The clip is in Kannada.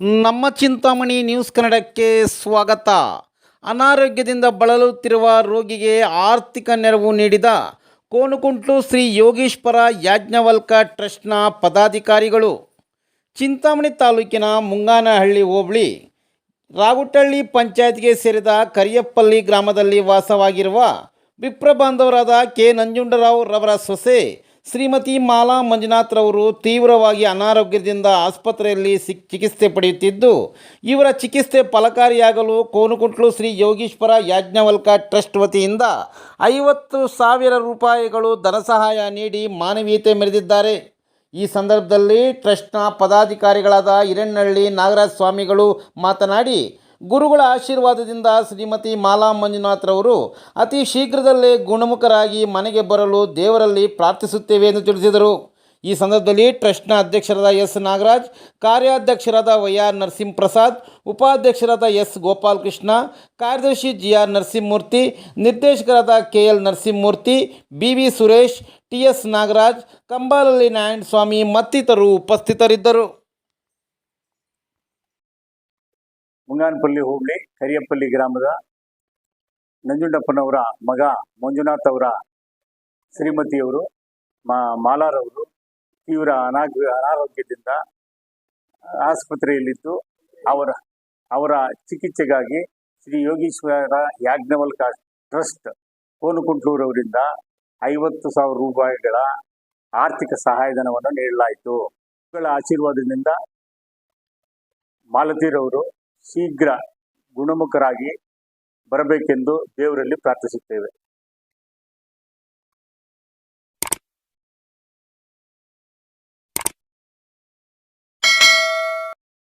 ನಮ್ಮ ಚಿಂತಾಮಣಿ ನ್ಯೂಸ್ ಕನ್ನಡಕ್ಕೆ ಸ್ವಾಗತ. ಅನಾರೋಗ್ಯದಿಂದ ಬಳಲುತ್ತಿರುವ ರೋಗಿಗೆ ಆರ್ಥಿಕ ನೆರವು ನೀಡಿದ ಕೋನುಕುಂಟ್ಲು ಶ್ರೀ ಯೋಗೀಶ್ವರ ಯಾಜ್ಞವಲ್ಕ ಟ್ರಸ್ಟ್ನ ಪದಾಧಿಕಾರಿಗಳು. ಚಿಂತಾಮಣಿ ತಾಲೂಕಿನ ಮುಂಗಾನಹಳ್ಳಿ ಹೋಬಳಿ ರಾಗುಟಳ್ಳಿ ಪಂಚಾಯತ್ಗೆ ಸೇರಿದ ಕರಿಯಪ್ಪಲ್ಲಿ ಗ್ರಾಮದಲ್ಲಿ ವಾಸವಾಗಿರುವ ವಿಪ್ರ ಬಾಂಧವರಾದ ಕೆ ನಂಜುಂಡರಾವ್ ರವರ ಸೊಸೆ ಶ್ರೀಮತಿ ಮಾಲಾ ಮಂಜುನಾಥ್ ರವರು ತೀವ್ರವಾಗಿ ಅನಾರೋಗ್ಯದಿಂದ ಆಸ್ಪತ್ರೆಯಲ್ಲಿ ಸಿಕ್ ಚಿಕಿತ್ಸೆ ಪಡೆಯುತ್ತಿದ್ದು, ಇವರ ಚಿಕಿತ್ಸೆ ಫಲಕಾರಿಯಾಗಲು ಕೋನುಕುಂಟ್ಲು ಶ್ರೀ ಯೋಗೀಶ್ವರ ಯಾಜ್ಞವಲ್ಕ ಟ್ರಸ್ಟ್ ವತಿಯಿಂದ ಐವತ್ತು ಸಾವಿರ ರೂಪಾಯಿಗಳು ಧನಸಹಾಯ ನೀಡಿ ಮಾನವೀಯತೆ ಮೆರೆದಿದ್ದಾರೆ. ಈ ಸಂದರ್ಭದಲ್ಲಿ ಟ್ರಸ್ಟ್ನ ಪದಾಧಿಕಾರಿಗಳಾದ ಹಿರಣ್ಣಳ್ಳಿ ನಾಗರಾಜ ಸ್ವಾಮಿಗಳು ಮಾತನಾಡಿ ಗುರುಗಳ ಆಶೀರ್ವಾದದಿಂದ ಶ್ರೀಮತಿ ಮಾಲಾ ಮಂಜುನಾಥ್ರವರು ಅತಿ ಶೀಘ್ರದಲ್ಲೇ ಗುಣಮುಖರಾಗಿ ಮನೆಗೆ ಬರಲು ದೇವರಲ್ಲಿ ಪ್ರಾರ್ಥಿಸುತ್ತೇವೆ ಎಂದು ತಿಳಿಸಿದರು. ಈ ಸಂದರ್ಭದಲ್ಲಿ ಟ್ರಸ್ಟ್ನ ಅಧ್ಯಕ್ಷರಾದ ಎಸ್ ನಾಗರಾಜ್, ಕಾರ್ಯಾಧ್ಯಕ್ಷರಾದ ವೈ ಆರ್ ನರಸಿಂಹಪ್ರಸಾದ್, ಉಪಾಧ್ಯಕ್ಷರಾದ ಎಸ್ ಗೋಪಾಲಕೃಷ್ಣ, ಕಾರ್ಯದರ್ಶಿ ಜಿ ಆರ್ ನರಸಿಂಹಮೂರ್ತಿ, ನಿರ್ದೇಶಕರಾದ K L Narasimhamurthy B V Suresh T S Nagaraj, ಕಂಬಾಲಲ್ಲಿ Narayana Swamy ಮತ್ತಿತರರು ಉಪಸ್ಥಿತರಿದ್ದರು. ಮುಂಗಾನಪಲ್ಲಿ ಹೋಬಳಿ, ಕರಿಯಪ್ಪಲ್ಲಿ ಗ್ರಾಮದ ನಂಜುಂಡಪ್ಪನವರ ಮಗ ಮಂಜುನಾಥ್ ಅವರ ಶ್ರೀಮತಿಯವರು, ಮಾ ಮಾಲಾರವರು ತೀವ್ರ ಅನಾಗ, ಅನಾರೋಗ್ಯದಿಂದ ಆಸ್ಪತ್ರೆಯಲ್ಲಿದ್ದು ಅವರ ಅವರ ಚಿಕಿತ್ಸೆಗಾಗಿ ಶ್ರೀ ಯೋಗೀಶ್ವರ ಯಾಜ್ಞವಲ್ಕ ಟ್ರಸ್ಟ್ ಕೋನುಕುಂಟ್ಲೂರವರಿಂದ ಐವತ್ತು ಸಾವಿರ ರೂಪಾಯಿಗಳ ಆರ್ಥಿಕ ಸಹಾಯಧನವನ್ನು ನೀಡಲಾಯಿತು. ಆಶೀರ್ವಾದದಿಂದ ಮಾಲತಿರವರು ಶೀಘ್ರ ಗುಣಮುಖರಾಗಿ ಬರಬೇಕೆಂದು ದೇವರಲ್ಲಿ ಪ್ರಾರ್ಥಿಸುತ್ತೇವೆ.